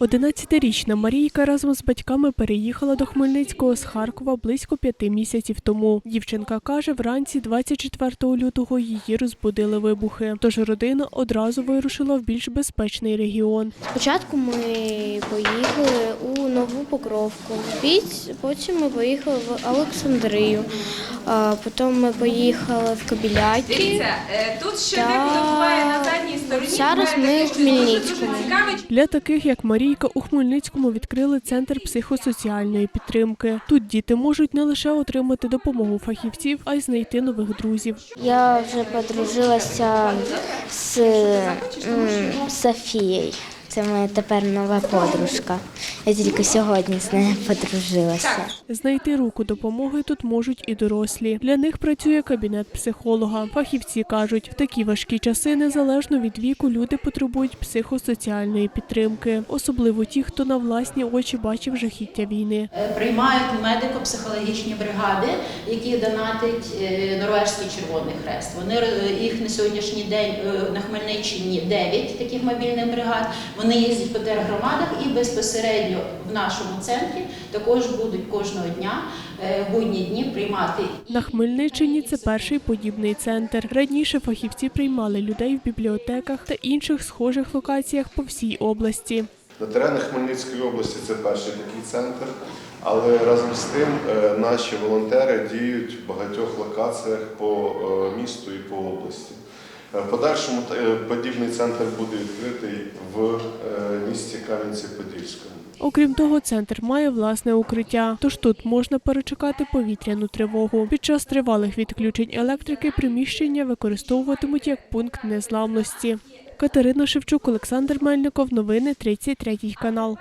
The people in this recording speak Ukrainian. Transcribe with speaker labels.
Speaker 1: 11-річна Марійка разом з батьками переїхала до Хмельницького з Харкова близько п'яти місяців тому. Дівчинка каже, вранці 24 лютого її розбудили вибухи. Тож родина одразу вирушила в більш безпечний регіон.
Speaker 2: Спочатку ми Покровку, потім ми поїхали в Олександрію, потім ми поїхали в Кобіляки.
Speaker 3: Дивіться, е, тут ще
Speaker 2: Та
Speaker 3: буває на задній стороні.
Speaker 2: зараз ми
Speaker 3: дуже
Speaker 2: Хмельницькому.
Speaker 1: Для таких, як Марійка, у Хмельницькому відкрили центр психосоціальної підтримки. Тут діти можуть не лише отримати допомогу фахівців, а й знайти нових друзів.
Speaker 2: Я вже подружилася з м, Софією. Це моя тепер нова подружка. Я тільки сьогодні з нею подружилася.
Speaker 1: Знайти руку допомоги тут можуть і дорослі. Для них працює кабінет психолога. Фахівці кажуть, в такі важкі часи, незалежно від віку, люди потребують психосоціальної підтримки, особливо ті, хто на власні очі бачив жахіття війни.
Speaker 4: Е, Приймають медико-психологічні бригади, які донатить е, Норвежський Червоний Хрест. Вони е, їх на сьогоднішній день на Хмельниччині 9 таких мобільних бригад. Вони їздять по тергромадах і безпосередньо в нашому центрі також будуть кожного дня е, в будні дні приймати
Speaker 1: На Хмельниччині це перший подібний центр. Раніше фахівці приймали людей в бібліотеках та інших схожих локаціях по всій області.
Speaker 5: На теренах Хмельницької області це перший такий центр, але разом з тим е, наші волонтери діють в багатьох локаціях по е, місту і по області. Е, В подальшому е, подібний центр буде відкритий в е, місті Кам'янці-Подільському.
Speaker 1: Окрім того, центр має власне укриття, тож тут можна перечекати повітряну тривогу. Під час тривалих відключень електрики приміщення використовуватимуть як пункт незламності. Катерина Шевчук, Олександр Мельников. Новини 33 канал.